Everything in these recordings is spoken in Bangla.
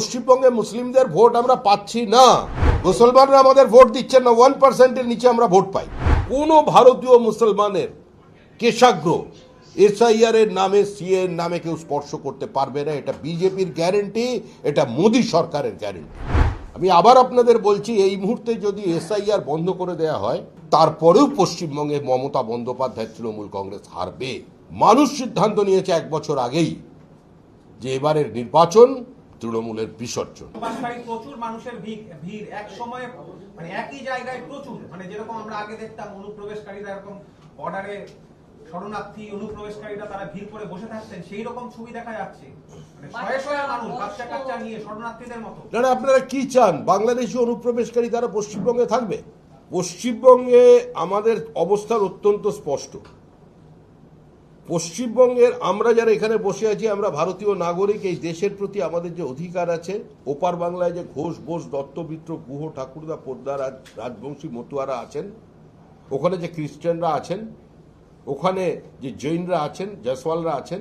পশ্চিমবঙ্গে মুসলিমদের ভোট আমরা পাচ্ছি না। মুসলমানরা আমাদের ভোট দিচ্ছেন না ওয়ান পার্সেন্টের নিচে আমরা ভোট পাই। কোন ভারতীয় মুসলমানের কেশাগ্র এসআইআর এর নামে সিএ এর নামে কেউ স্পর্শ করতে পারবে না। এটা বিজেপির গ্যারেন্টি এটা মোদী সরকারের গ্যারেন্টি আমি আবার আপনাদের বলছি, এই মুহূর্তে যদি এসআইআর বন্ধ করে দেয়া হয়, তারপরেও পশ্চিমবঙ্গে মমতা বন্দ্যোপাধ্যায়, তৃণমূল কংগ্রেস হারবে। মানুষ সিদ্ধান্ত নিয়েছে এক বছর আগেই যে এবারের নির্বাচন তৃণমূলের বিসর্জন। প্রচুর মানুষের ভিড় ভিড়। এক সময়ে মানে একই জায়গায় প্রচুর। মানে যেরকম আমরা আগে দেখতাম অনুপ্রবেশকারীরা এরকম বর্ডারে শরণার্থী অনুপ্রবেশকারীরা তারা ভিড় করে বসে থাকতেন সেই রকম ছবি দেখা যাচ্ছে। মানে শয়ে শয়ে মানুষ বাচ্চা কাচ্চা নিয়ে শরণার্থীদের মতো। না না, আপনারা কি চান? বাংলাদেশি অনুপ্রবেশকারী তারা পশ্চিমবঙ্গে থাকবে? পশ্চিমবঙ্গে আমাদের অবস্থান অত্যন্ত স্পষ্ট। পশ্চিমবঙ্গের আমরা যারা এখানে বসে আছি, আমরা ভারতীয় নাগরিক, এই দেশের প্রতি আমাদের যে অধিকার আছে, ওপার বাংলায় যে ঘোষ বোস দত্তমিত্র গুহ ঠাকুরদা পোদ্দার রাজ রাজবংশী মতুয়ারা আছেন, ওখানে যে খ্রিস্টানরা আছেন, ওখানে যে জৈনরা আছেন, জয়সওয়ালরা আছেন,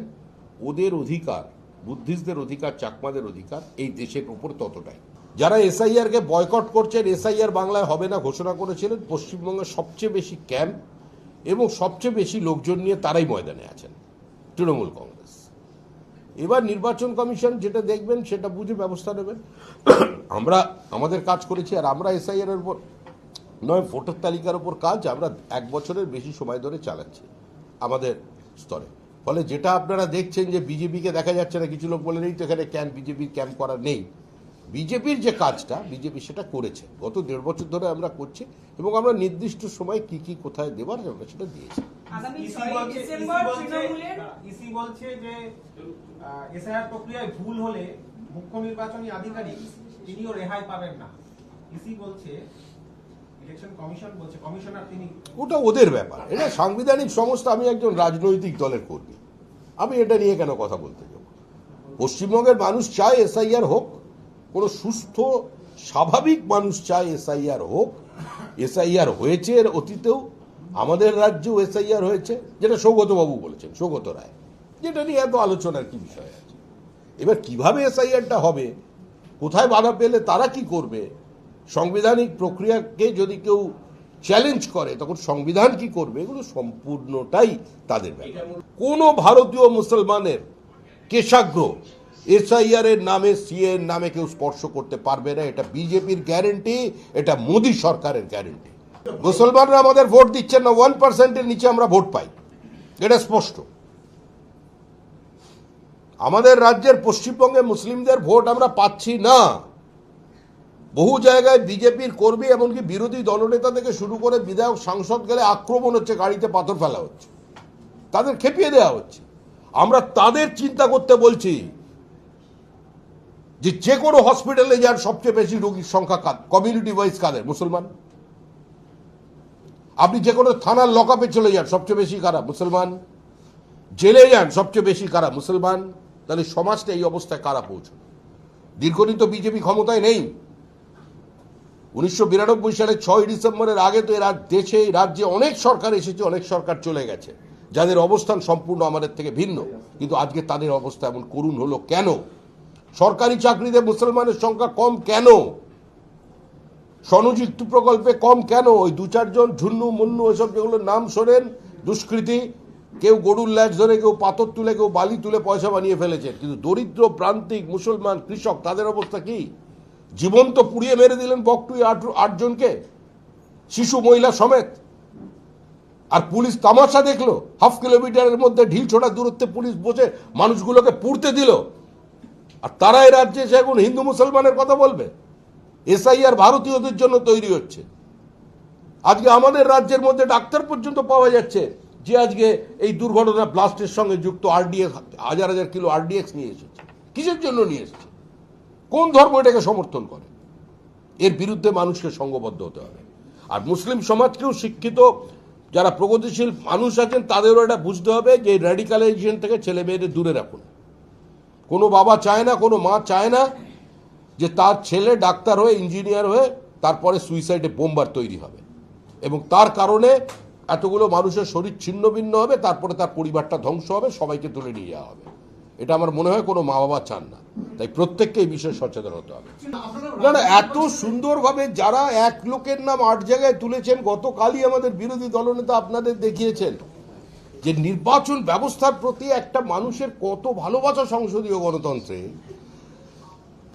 ওদের অধিকার, বুদ্ধিস্টদের অধিকার, চাকমাদের অধিকার, এই দেশের উপর ততটাই। যারা এসআইআর কে বয়কট করছেন, এসআইআর বাংলায় হবে না ঘোষণা করেছিলেন, পশ্চিমবঙ্গের সবচেয়ে বেশি ক্যাম্প এবং সবচেয়ে বেশি লোকজন নিয়ে তারাই ময়দানে আছেন, তৃণমূল কংগ্রেস। এবার নির্বাচন কমিশন যেটা দেখবেন, সেটা বুঝে ব্যবস্থা নেবেন। আমরা, আমাদের কাজ করেছি, আর আমরা এসআইআর এর উপর, নয়, ভোটার তালিকার উপর কাজ আমরা এক বছরের বেশি সময় ধরে চালাচ্ছি, আমাদের স্তরে। ফলে যেটা আপনারা দেখছেন যে বিজেপিকে দেখা যাচ্ছে না, কিছু লোক বলে নেই তো এখানে ক্যাম্প, বিজেপির ক্যাম্প করা নেই। বিজেপির যে কাজটা বিজেপি সেটা করেছে। গত দেড় বছর ধরে আমরা করছি এবং আমরা নির্দিষ্ট সময় কি কি কোথায় দেবার আমরা সেটা দিয়েছি। ইসি বলছে ডিসেম্বর ইসি বলছে তৃণমূলের ইসি বলছে যে এসআইআর প্রক্রিয়ায় ভুল হলে মুখ্য নির্বাচনী আধিকারিক তিনিও রেহাই পাবেন না। ইসি বলছে ইলেকশন কমিশন বলছে কমিশনার তিনি ওটা ওদের ব্যাপার। এটা সাংবিধানিক সংস্থা আমি একজন রাজনৈতিক দলের কর্মী। আমি এটা নিয়ে কেন কথা বলতে যাব? পশ্চিমবঙ্গের মানুষ চায় এসআইআর হোক কোনো সুস্থ, স্বাভাবিক মানুষ চায় এসআইআর হোক। এসআইআর হয়েছে, এর অতীতেও আমাদের রাজ্যেও এসআইআর হয়েছে, যেটা সৌগতবাবু বলেছেন, সৌগত রায়। যেটা নিয়ে এত আলোচনার কি বিষয় আছে? এবার কীভাবে এসআইআরটা হবে? কোথায় বাধা পেলে তারা কি করবে? সাংবিধানিক প্রক্রিয়াকে যদি কেউ চ্যালেঞ্জ করে, তখন সংবিধান কি করবে? এগুলো সম্পূর্ণটাই তাদের ব্যাপার। কোন ভারতীয় মুসলমানের কেশাগ্র এসআইআর এর নামে সিএ এর নামে কেউ স্পর্শ করতে পারবে না। এটা বিজেপির গ্যারেন্টি এটা মোদী সরকারের গ্যারেন্টি মুসলমানরা আমাদের ভোট দিচ্ছেন না ওয়ান পার্সেন্টের নিচে আমরা ভোট পাই। এটা স্পষ্ট। আমাদের রাজ্যের পশ্চিমবঙ্গে মুসলিমদের ভোট আমরা পাচ্ছি না। বহু জায়গায় বিজেপির কর্মী, এমনকি বিরোধী দলনেতা থেকে শুরু করে বিধায়ক, সাংসদ গেলে আক্রমণ হচ্ছে, গাড়িতে পাথর ফেলা হচ্ছে। তাদের খেপিয়ে দেওয়া হচ্ছে। আমরা তাদের চিন্তা করতে বলছি যে যে কোনো হসপিটালে যার সবচেয়ে বেশি রোগীর সংখ্যা কাদ কমিউনিটি ওয়াইজ কাদের? মুসলমান? আপনি যে কোনো থানার লকআপে চলে যান সবচেয়ে বেশি কারা? মুসলমান? জেলে যান সবচেয়ে বেশি কারা? মুসলমান? তাহলে সমাজটা এই অবস্থায় কারা পৌঁছবে? দীর্ঘদিন তো বিজেপি ক্ষমতায় নেই। উনিশশো বিরানব্বই সালের ছয় ডিসেম্বরের আগে তো এরা দেশে, রাজ্যে অনেক সরকার এসেছে, অনেক সরকার চলে গেছে। যাদের অবস্থান সম্পূর্ণ আমাদের থেকে ভিন্ন। কিন্তু আজকে তাদের অবস্থা এমন, করুণ হলো কেন? সরকারি চাকরিতে মুসলমানের সংখ্যা কম কেন? স্বনিযুক্ত প্রকল্পে কম কেন? ওই দু চারজন, ঝুন্নু, মুন্নু এসব যেগুলোর নাম শোনেন, দুষ্কৃতি, কেউ গরুর ল্যাচ ধরে, কেউ পাথর তুলে, কেউ বালি তুলে পয়সা বানিয়ে ফেলেছে কিন্তু দরিদ্র, প্রান্তিক, মুসলমান, কৃষক, তাদের অবস্থা কি? জীবন তো পুড়িয়ে মেরে দিলেন বকটুই আট, আটজনকে, শিশু, মহিলা সমেত। আর পুলিশ তামাশা দেখল, হাফ কিলোমিটারের মধ্যে ঢিল ছোড়া দূরত্বে পুলিশ বসে মানুষগুলোকে পুড়তে দিল। আর তারা এই রাজ্যে এসে এখন হিন্দু মুসলমানের কথা বলবে? এসআইআর ভারতীয়দের জন্য তৈরি হচ্ছে। আজকে আমাদের রাজ্যের মধ্যে ডাক্তার পর্যন্ত পাওয়া যাচ্ছে যে আজকে এই দুর্ঘটনা ব্লাস্টের সঙ্গে যুক্ত আরডিএক্স, হাজার হাজার কিলো আরডিএক্স নিয়ে এসেছে। কিসের জন্য নিয়ে এসেছে? কোন ধর্ম এটাকে সমর্থন করে? এর বিরুদ্ধে মানুষকে সঙ্গবদ্ধ হতে হবে। আর মুসলিম সমাজকেও শিক্ষিত, যারা প্রগতিশীল মানুষ আছেন, তাদেরও এটা বুঝতে হবে যে র্যাডিকালাইজেশন থেকে ছেলে মেয়েদের দূরে রাখুন। কোনো বাবা চায় না, কোনো মা চায় না যে তার ছেলে ডাক্তার হয়ে, ইঞ্জিনিয়ার হয়ে তারপরে সুইসাইডে বোম্বার তৈরি হবে। এবং তার কারণে এতগুলো মানুষের শরীর ছিন্ন ভিন্ন হবে, তারপরে তার পরিবারটা ধ্বংস হবে, সবাইকে তুলে নিয়ে যাওয়া হবে। এটা আমার মনে হয় কোনো মা বাবা চান না। তাই প্রত্যেককে এই বিষয়ে সচেতন হতে হবে। না না, এত সুন্দরভাবে যারা এক লোকের নাম আট জায়গায় তুলেছেন, গতকালই আমাদের বিরোধী দলনেতা আপনাদের দেখিয়েছেন। যে নির্বাচন ব্যবস্থার প্রতি একটা মানুষের কত ভালোবাসা সংসদীয় গণতন্ত্রে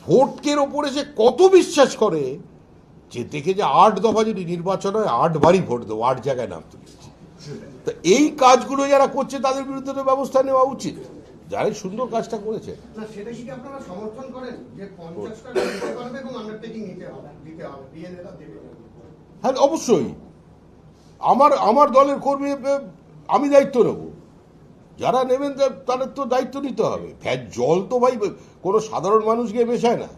ভোটকের ওপরে যে কত বিশ্বাস করে যে দেখে যে আট দফা যদি নির্বাচন হয় আট বারই ভোট দেবো আট জায়গায় নাম তুলেছে তো এই কাজগুলো যারা করছে তাদের বিরুদ্ধে তো ব্যবস্থা নেওয়া উচিত। যারাই সুন্দর কাজটা করেছে। হ্যাঁ অবশ্যই। আমার আমার দলের কর্মী আমি দায়িত্ব নেব। যারা নেবেন তাদের তো দায়িত্ব নিতে হবে। ফ্যাট, জল তো ভাই, কোনো সাধারণ মানুষ গিয়ে মেশায় না।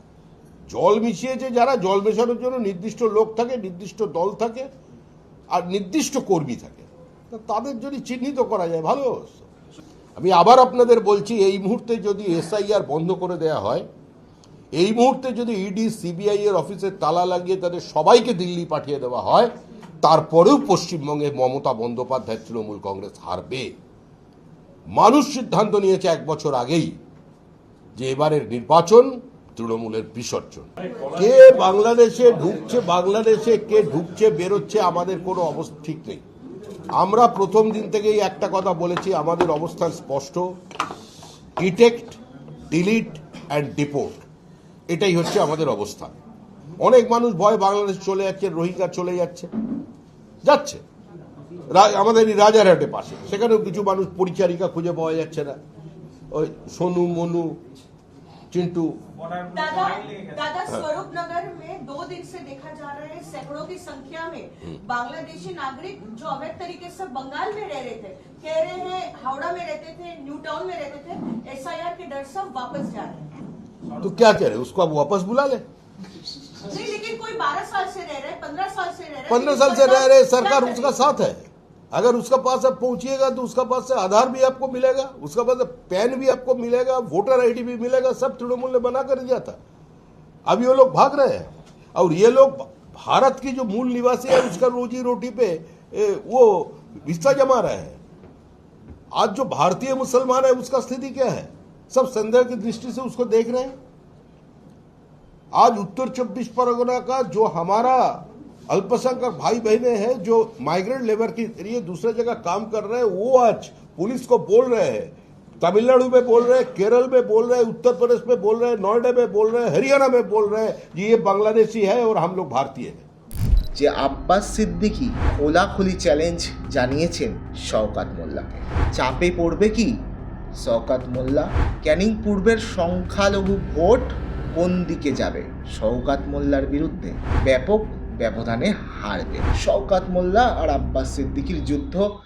জল মিশিয়েছে যারা, জল মেশানোর জন্য নির্দিষ্ট লোক থাকে, নির্দিষ্ট দল থাকে, আর নির্দিষ্ট কর্মী থাকে। তাদের যদি চিহ্নিত করা যায়, ভালো আমি আবার আপনাদের বলছি, এই মুহূর্তে যদি এসআইআর বন্ধ করে দেয়া হয়, এই মুহূর্তে যদি ইডি, সিবিআই এর অফিসে তালা লাগিয়ে তাদের সবাইকে দিল্লি পাঠিয়ে দেওয়া হয় তারপরেও পশ্চিমবঙ্গে মমতা বন্দ্যোপাধ্যায় তৃণমূল কংগ্রেস হারবে। মানুষ সিদ্ধান্ত নিয়েছে এক বছর আগেই যে এবারের নির্বাচন তৃণমূলের বিসর্জন। কে বাংলাদেশে ঢুকছে, বাংলাদেশে কে ঢুকছে, বেরোচ্ছে, আমাদের কোনো অবস্থা ঠিক নেই। আমরা প্রথম দিন থেকেই একটা কথা বলেছি, আমাদের অবস্থান স্পষ্ট। ডিটেক্ট ডিলিট অ্যান্ড ডিপোর্ট এটাই হচ্ছে আমাদের অবস্থান। অনেক মানুষ ভয় বাংলাদেশ চলে যাচ্ছে, রোহিঙ্গা চলে যাচ্ছে। যাচ্ছে রা- আমাদের এই রাজারহাটে পাশে সেখানেও কিছু মানুষ পরিচারিকা খুঁজে পাওয়া যাচ্ছে না ওই সোনু মনু চিন্টু বর্ডার दादा লাইন লেগে গেছে। दादा स्वरूप नगर में दो दिन से देखा जा रहा है सैकड़ों की संख्या में बांग्लादेशी नागरिक जो अवैध तरीके से बंगाल में रह रहे थे कह रहे हैं हावड़ा में रहते थे न्यू टाउन में रहते थे एसआईआर के डर से अब वापस जा रहे हैं तो क्या कह रहे उसको अब वापस बुला ले नहीं लेकिन कोई बारह साल से रह रहा है पंद्रह साल से रह रहा है पंद्रह साल से रह रहे सरकार उसका साथ है। अगर उसका पास अब पहुंचिएगा तो उसका पास से आधार भी आपको मिलेगा उसका पास पैन भी आपको मिलेगा वोटर आईडी भी मिलेगा सब तृणमूल ने बना कर दिया था। अब ये लोग भाग रहे हैं। और ये लोग भारत की जो मूल निवासी है उसका रोजी रोटी पे वो हिस्सा जमा रहे हैं। आज जो भारतीय मुसलमान है उसका स्थिति क्या है? सब संदेह की दृष्टि से उसको देख रहे हैं। आज उत्तर चौबीस परगना का जो हमारा अल्पसंख्यक भाई बहनें हैं जो माइग्रेंट लेबर के लिए दूसरे जगह काम कर रहे हैं वो आज पुलिस को बोल रहे हैं तमिलनाडु में बोल रहे हैं केरल में बोल रहे हैं उत्तर प्रदेश में बोल रहे हैं नोएडा में बोल रहे हैं हरियाणा में बोल रहे हैं जी ये बांग्लादेशी है और हम लोग भारतीय हैं যে আব্বাস সিদ্দিকী খোলাখুলি চ্যালেঞ্জ জানিয়েছেন শওকাত মোল্লাকে চাপে পড়বে কি শওকাত মোল্লা ক্যানিং পূর্বের সংখ্যালঘু ভোট কোন দিকে যাবে? শওকাত মোল্লার বিরুদ্ধে ব্যাপক ব্যবধানে হারবে শওকাত মোল্লা আর আব্বাস সিদ্দিকির যুদ্ধ